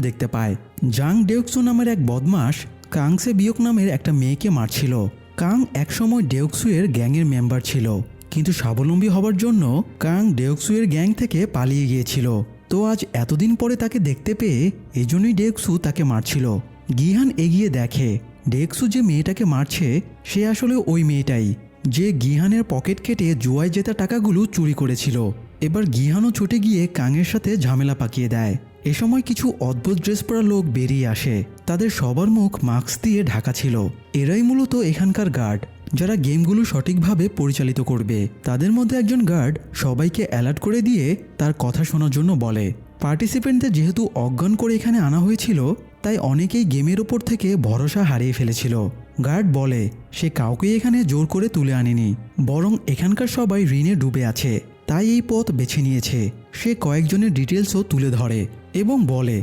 দেখতে পায়। জাং ডেউক্সু নামের এক বদমাস কাংসে বিয়ক নামের একটা মেয়েকে মারছিল। কাং একসময় ডেউক্সুয়ের গ্যাংয়ের মেম্বার ছিল। কিন্তু স্বাবলম্বী হবার জন্য কাং ডেউক্সুয়ের গ্যাং থেকে পালিয়ে গিয়েছিল। তো আজ এতদিন পরে তাকে দেখতে পেয়ে এজন্যই ডেউক্সু তাকে মারছিল। গিহান এগিয়ে দেখে ডেক্সু যে মেয়েটাকে মারছে, সে আসলে ওই মেয়েটাই। যে গিহানের পকেট কেটে জুয়ায় জেতা টাকাগুলো চুরি করেছিল। এবার গিহানও ছুটে গিয়ে কাঙের সাথে ঝামেলা পাকিয়ে দেয়। এ সময় কিছু অদ্ভুত ড্রেস পরা লোক বেরিয়ে আসে। তাদের সবার মুখ মাস্ক দিয়ে ঢাকা ছিল। এরাই মূলত এখানকার গার্ড, যারা গেমগুলো সঠিকভাবে পরিচালিত করবে। তাদের মধ্যে একজন গার্ড সবাইকে অ্যালার্ট করে দিয়ে তার কথা শোনার জন্য বলে। পার্টিসিপেন্টদের যেহেতু অজ্ঞান করে এখানে আনা হয়েছিল, তাই অনেকেই গেমের ওপর থেকে ভরসা হারিয়ে ফেলেছিল। গার্ড বলে, সে কাউকেই এখানে জোর করে তুলে আনেনি। বরং এখানকার সবাই ঋণে ডুবে আছে। তাই এই পথ বেছে নিয়েছে। সে কয়েকজনের ডিটেলসও তুলে ধরে এবং বলে